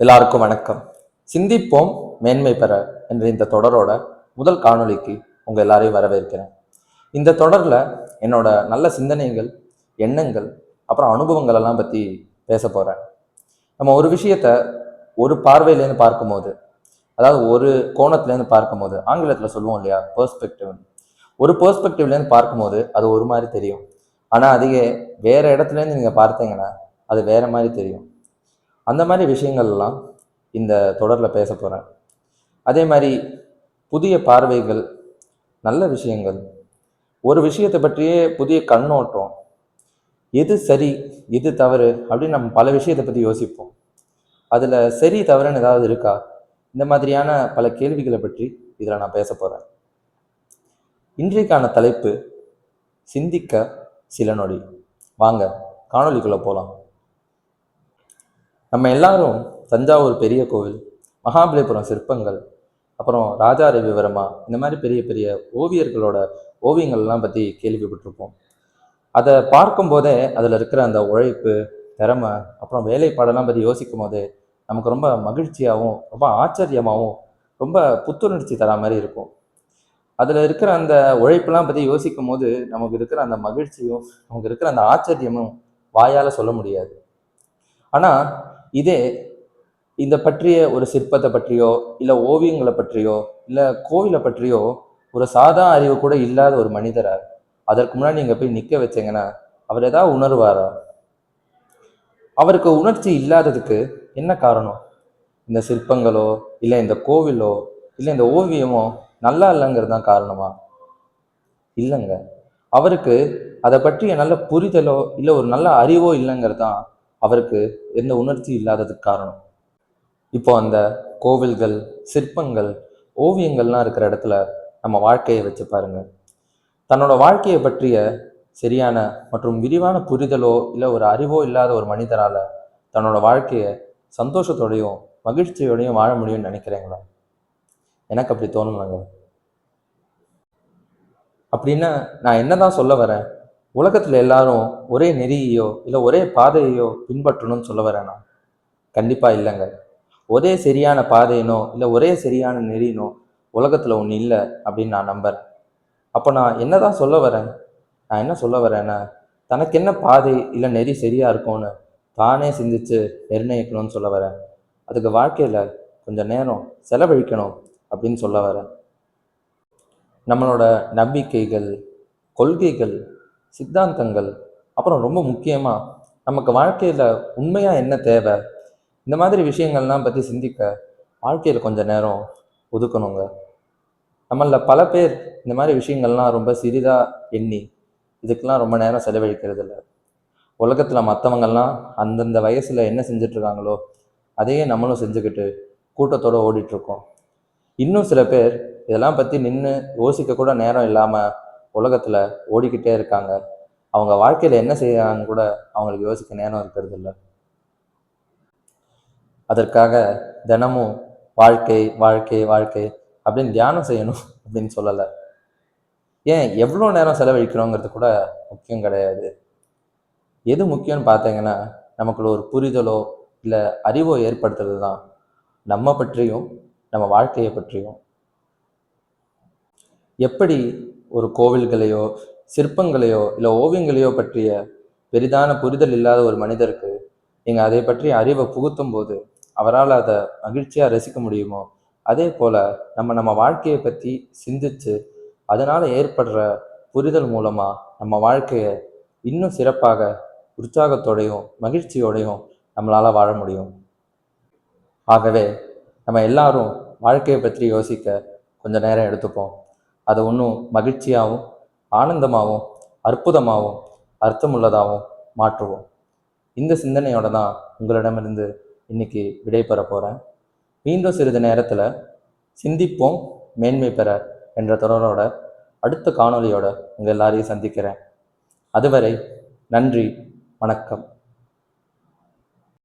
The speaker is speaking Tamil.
எல்லாருக்கும் வணக்கம். சிந்திப்போம் மேன்மை பெற என்ற இந்த தொடரோட முதல் காணொளிக்கு உங்கள் எல்லாரையும் வரவேற்கிறேன். இந்த தொடரில் என்னோட நல்ல சிந்தனைகள் எண்ணங்கள் அப்புறம் அனுபவங்கள் எல்லாம் பத்தி பேச போகிறேன் நம்ம ஒரு விஷயத்த ஒரு பார்வையிலேருந்து பார்க்கும்போது அதாவது ஒரு கோணத்துலேருந்து பார்க்கும்போது ஆங்கிலத்தில் சொல்லுவோம் இல்லையா? பெர்ஸ்பெக்டிவ் ஒரு பெர்ஸ்பெக்டிவ்லேருந்து பார்க்கும்போது அது ஒரு மாதிரி தெரியும். ஆனால் அதுவே வேறு இடத்துலேருந்து நீங்கள் பார்த்தீங்கன்னா அது வேறு மாதிரி தெரியும். அந்த மாதிரி விஷயங்கள்லாம் இந்த தொடரில் பேச போகிறேன் அதே மாதிரி புதிய பார்வைகள் நல்ல விஷயங்கள். ஒரு விஷயத்தை பற்றியே புதிய கண்ணோட்டம். எது சரி எது தவறு அப்படின்னு நம்ம பல விஷயத்தை பற்றி யோசிப்போம். அதில் சரி தவறுன்னு ஏதாவது இருக்கா? இந்த மாதிரியான பல கேள்விகளை பற்றி இதில் நான் பேச போகிறேன் இன்றைக்கான தலைப்பு சிந்திக்க சில நொடி. வாங்க காணொளிக்குள்ளே போகலாம் நம்ம எல்லாரும் தஞ்சாவூர் பெரிய கோவில் மகாபலிபுரம் சிற்பங்கள் அப்புறம் ராஜா ரவிவர்மா இந்த மாதிரி பெரிய பெரிய ஓவியர்களோட ஓவியங்கள்லாம் பற்றி கேள்விப்பட்டிருப்போம். அதை பார்க்கும்போதே அதில் இருக்கிற அந்த உழைப்பு திறமை அப்புறம் வேலைப்பாடெல்லாம் பற்றி யோசிக்கும் போதே நமக்கு ரொம்ப மகிழ்ச்சியாகவும் ரொம்ப ஆச்சரியமாகவும் ரொம்ப புத்துணர்ச்சி தரா மாதிரி இருக்கும். அதில் இருக்கிற அந்த உழைப்பெல்லாம் பற்றி யோசிக்கும் போது நமக்கு இருக்கிற அந்த மகிழ்ச்சியும் நமக்கு இருக்கிற அந்த ஆச்சரியமும் வாயால் சொல்ல முடியாது. ஆனால் இதே இந்த பற்றிய ஒரு சிற்பத்தை பற்றியோ இல்லை ஓவியங்களை பற்றியோ இல்லை கோவிலை பற்றியோ ஒரு சாதா அறிவு கூட இல்லாத ஒரு மனிதரை? அதற்கு முன்னாடி நீங்கள் போய் நிற்க வச்சீங்கன்னா அவர் ஏதாவது உணர்வாரா? அவருக்கு உணர்ச்சி இல்லாததுக்கு என்ன காரணம்? இந்த சிற்பங்களோ இல்லை இந்த கோவிலோ இல்லை இந்த ஓவியமோ நல்லா இல்லைங்கிறது தான் காரணமா? இல்லைங்க. அவருக்கு அதை பற்றிய நல்ல புரிதலோ இல்லை ஒரு நல்ல அறிவோ இல்லைங்கிறது தான் அவருக்கு எந்த உணர்ச்சி இல்லாததுக்கு காரணம். இப்போ அந்த கோவில்கள் சிற்பங்கள் ஓவியங்கள்லாம் இருக்கிற இடத்துல நம்ம வாழ்க்கையை வச்சு பாருங்க. தன்னோட வாழ்க்கையை பற்றிய சரியான மற்றும் விரிவான புரிதலோ இல்லை ஒரு அறிவோ இல்லாத ஒரு மனிதரால் தன்னோட வாழ்க்கையை சந்தோஷத்தோடையும் மகிழ்ச்சியோடையும் வாழ முடியும்னு நினைக்கிறீங்களா? எனக்கு அப்படி தோணுனாங்க அப்படின்னா நான் என்னதான் சொல்ல வரேன்? உலகத்தில் எல்லாரும் ஒரே நெறியையோ இல்லை ஒரே பாதையையோ பின்பற்றணும்னு சொல்ல வரேனா? கண்டிப்பாக இல்லைங்க. ஒரே சரியான பாதையினோ இல்லை ஒரே சரியான நெறியினோ உலகத்தில் ஒன்று இல்லை அப்படின்னு நான் நம்புகிறேன் அப்போ நான் என்ன தான் சொல்ல வரேன்? நான் என்ன சொல்ல வரேன்னா தனக்கு என்ன பாதை இல்லை நெறி சரியாக இருக்கும்னு தானே சிந்திச்சு நிர்ணயிக்கணும்னு சொல்ல வரேன். அதுக்கு வாழ்க்கையில் கொஞ்சம் நேரம் செலவழிக்கணும் அப்படின்னு சொல்ல வரேன். நம்மளோட நம்பிக்கைகள் கொள்கைகள் சித்தாந்தங்கள் அப்புறம் ரொம்ப முக்கியமாக நமக்கு வாழ்க்கையில் உண்மையாக என்ன தேவை? இந்த மாதிரி விஷயங்கள்லாம் பற்றி சிந்திக்க வாழ்க்கையில் கொஞ்சம் நேரம் ஒதுக்கணுங்க. நம்மளில் பல பேர் இந்த மாதிரி விஷயங்கள்லாம் ரொம்ப சிறிதாக எண்ணி இதுக்கெல்லாம் ரொம்ப நேரம் செலவழிக்கிறது இல்லை. உலகத்தில் மற்றவங்கெல்லாம் அந்தந்த வயசில் என்ன செஞ்சிட்ருக்காங்களோ அதையே நம்மளும் செஞ்சுக்கிட்டு கூட்டத்தோடு ஓடிட்டுருக்கோம் இன்னும் சில பேர் இதெல்லாம் பற்றி நின்று யோசிக்க கூட நேரம் இல்லாமல் உலகத்தில் ஓடிக்கிட்டே இருக்காங்க. அவங்க வாழ்க்கையில் என்ன செய்யறாங்கன்னு கூட அவங்களுக்கு யோசிக்க நேரம் இருக்கிறது இல்லை. அதற்காக தினமும் வாழ்க்கை வாழ்க்கை வாழ்க்கை அப்படின்னு தியானம் செய்யணும் அப்படின்னு சொல்லலை. ஏன் எவ்வளோ நேரம் செலவழிக்கிறோங்கிறது கூட முக்கியம் கிடையாது. எது முக்கியம்னு பார்த்தீங்கன்னா நமக்குள்ள ஒரு புரிதலோ இல்லை அறிவோ ஏற்படுத்துறது தான் நம்ம பற்றியும் நம்ம வாழ்க்கையை பற்றியும். எப்படி ஒரு கோவில்களையோ சிற்பங்களையோ இல்லை ஓவியங்களையோ பற்றிய பெரிதான புரிதல் இல்லாத ஒரு மனிதருக்கு நீங்கள் அதை பற்றி அறிவை புகுத்தும் போது அவரால் அதை மகிழ்ச்சியாக ரசிக்க முடியுமோ? அதே போல் நம்ம நம்ம வாழ்க்கையை பற்றி சிந்திச்சு அதனால் ஏற்படுற புரிதல் மூலமாக நம்ம வாழ்க்கையை இன்னும் சிறப்பாக உற்சாகத்தோடையும் மகிழ்ச்சியோடையும் நம்மளால் வாழ முடியும். ஆகவே நம்ம எல்லாரும் வாழ்க்கையை பற்றி யோசிக்க கொஞ்சம் நேரம் எடுத்துப்போம். அதை ஒன்றும் மகிழ்ச்சியாகவும் ஆனந்தமாகவும் அற்புதமாகவும் அர்த்தமுள்ளதாகவும் மாற்றுவோம். இந்த சிந்தனையோட தான் உங்களிடமிருந்து இன்னைக்கு விடை பெற போகிறேன் மீண்டும் சிறிது நேரத்தில் சிந்திப்போம் மேன்மை பெற என்ற தொடரோட அடுத்த காணொலியோட உங்கள் எல்லாரையும் சந்திக்கிறேன். அதுவரை நன்றி வணக்கம்.